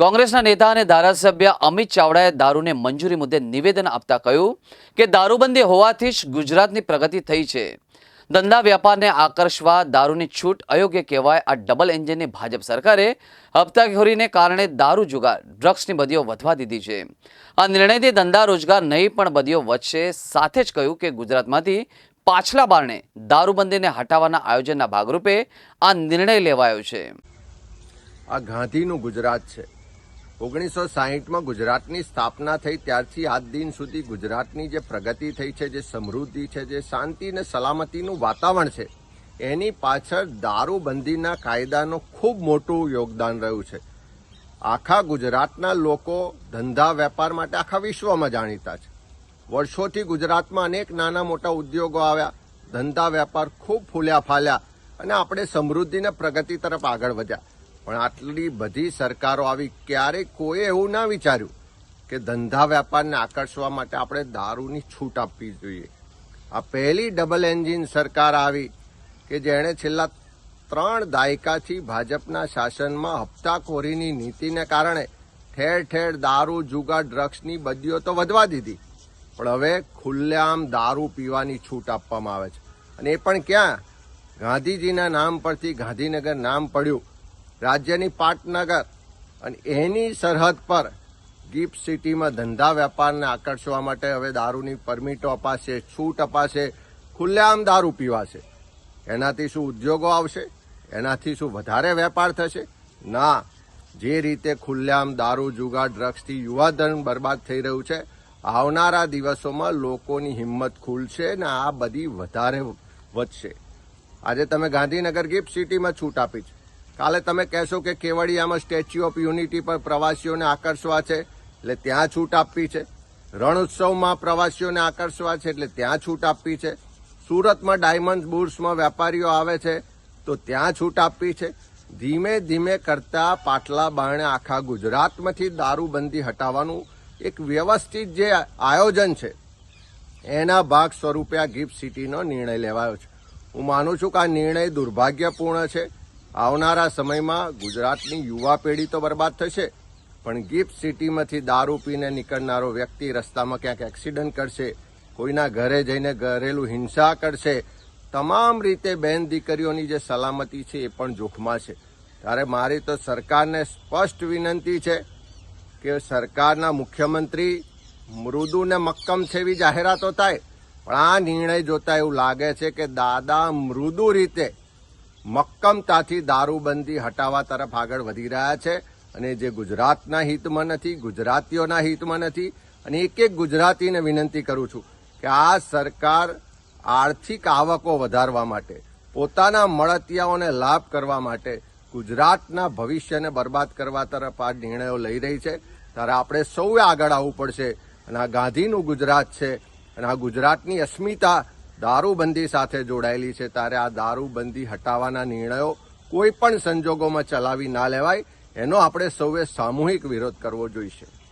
કોંગ્રેસના નેતા અને ધારાસભ્ય અમિત ચાવડાએ દારૂને મંજૂરી મુદ્દે નિવેદન આપતા કહ્યું કે દારૂબંધી હોવાથી જ ગુજરાતની પ્રગતિ થઈ છે. ધંધા વ્યાપારને આકર્ષવા, દારૂની છૂટ અયોગ્ય કહેવાય, આ ડબલ એન્જિનની ભાજપ સરકારે હપ્તાખોરીને કારણે દારૂ જુગાર ડ્રગ્સની બદીઓ વધવા દીધી છે. આ નિર્ણયથી ધંધા રોજગાર નહીં પણ બદીઓ વધશે, સાથે જ કહ્યું કે ગુજરાતમાંથી પાછલા બારણે દારૂબંધીને હટાવવાના આયોજનના ભાગરૂપે આ નિર્ણય લેવાયો છે. આ ગાંધીનું ગુજરાત છે. ઓગણીસો સાહીઠમાં ગુજરાતની સ્થાપના થઈ, ત્યારથી આજ દિન સુધી ગુજરાતની જે પ્રગતિ થઈ છે, જે સમૃદ્ધિ છે, જે શાંતિ અને સલામતીનું વાતાવરણ છે, એની પાછળ દારૂબંધીના કાયદાનું ખૂબ મોટું યોગદાન રહ્યું છે. આખા ગુજરાતના લોકો ધંધા વેપાર માટે આખા વિશ્વમાં જાણીતા છે. વર્ષોથી ગુજરાતમાં અનેક નાના મોટા ઉદ્યોગો આવ્યા, ધંધા વેપાર ખૂબ ફૂલ્યા ફાલ્યા અને આપણે સમૃદ્ધિને પ્રગતિ તરફ આગળ વધ્યા. પણ આટલી બધી સરકારો આવી ક્યારેય કોઈ એવું ના વિચાર્યું કે ધંધા વેપારને આકર્ષવા માટે આપણે દારૂની છૂટ આપવી જોઈએ. આ પહેલી ડબલ એન્જિન સરકાર આવી કે જેણે છેલ્લા ત્રણ દાયકાથી ભાજપના શાસનમાં હપ્તાખોરીની નીતિને કારણે ઠેર ઠેર દારૂ, જુગાર, ડ્રગ્સની બદીઓ તો વધવા દીધી. પણ હવે ખુલ્લેઆમ દારૂ પીવાની છૂટ આપવામાં આવે છે. અને એ પણ ક્યાં? ગાંધીજીના નામ પરથી ગાંધીનગર નામ પડ્યું. રાજ્યની પાટનગર અને એની સરહદ પર ગિફ્ટ સિટીમાં ધંધા વેપારને આકર્ષવા માટે હવે દારૂની પરમિટો અપાશે, છૂટ અપાશે, ખુલ્લેઆમ દારૂ પીવાશે. એનાથી શું ઉદ્યોગો આવશે? એનાથી શું વધારે વેપાર થશે? ના. જે રીતે ખુલ્લેઆમ દારૂ, જુગાર, ડ્રગ્સથી યુવાધન બરબાદ થઈ રહ્યું છે, આવનારા દિવસોમાં લોકોની હિંમત ખુલશે ને આ બધી વધારે વધશે. આજે તમે ગાંધીનગર ગિફ્ટ સિટીમાં છૂટ આપી છે. કાલે તમે કહેશો કે કેવડિયામાં સ્ટેચ્યુ ઓફ યુનિટી પર પ્રવાસીઓને આકર્ષવા છે, એટલે ત્યાં છૂટ આપવી છે. રણ ઉત્સવમાં પ્રવાસીઓને આકર્ષવા છે, એટલે ત્યાં છૂટ આપવી છે. સુરતમાં ડાયમંડ બુર્સમાં વેપારીઓ આવે છે, તો ત્યાં છૂટ આપવી છે. ધીમે ધીમે કરતા પાટલા બારણે આખા ગુજરાતમાંથી દારૂબંધી હટાવવાનું એક વ્યવસ્થિત જે આયોજન છે, એના ભાગ સ્વરૂપે આ ગિફ્ટ સિટીનો નિર્ણય લેવાયો છે. હું માનું છું કે આ નિર્ણય દુર્ભાગ્યપૂર્ણ છે. આવનારા સમયમાં ગુજરાતની યુવા પેઢી તો બરબાદ થશે, પણ ગિફ્ટ સિટીમાંથી દારૂ પીને નીકળનારો વ્યક્તિ રસ્તામાં ક્યાંક એક્સિડન્ટ કરશે, કોઈના ઘરે જઈને ઘરેલું હિંસા કરશે. તમામ રીતે બેન દીકરીઓની જે સલામતી છે એ પણ જોખમાં છે. ત્યારે મારી તો સરકારને સ્પષ્ટ વિનંતી છે કે સરકારના મુખ્યમંત્રી મૃદુ ને મક્કમ છે એવી જાહેરાતો થાય. પણ આ નિર્ણય જોતા એવું લાગે છે કે દાદા મૃદુ રીતે મક્કમતાથી દારૂબંધી હટાવવા તરફ આગળ વધી રહ્યા છે અને જે ગુજરાતના હિતમાં નથી, ગુજરાતીઓના હિતમાં નથી, અને એક એક ગુજરાતીને વિનંતી કરું છું કે આ સરકાર આર્થિક આવકો વધારવા માટે, પોતાના મળતિયાઓને લાભ કરવા માટે ગુજરાતના ભવિષ્યને બરબાદ કરવા તરફ આ નિર્ણયો લઈ રહી છે. ત્યારે આપણે સૌએ આગળ આવવું પડશે. અને આ ગાંધીનું ગુજરાત છે. અને આ ગુજરાતની અસ્મિતા દારૂબંધી સાથે જોડાયેલી છે. ત્યારે આ દારૂબંધી હટાવવાના નિર્ણયો કોઈ પણ સંજોગોમાં ચલાવી ના લેવાય, એનો આપણે સૌએ સામૂહિક વિરોધ કરવો જોઈશે.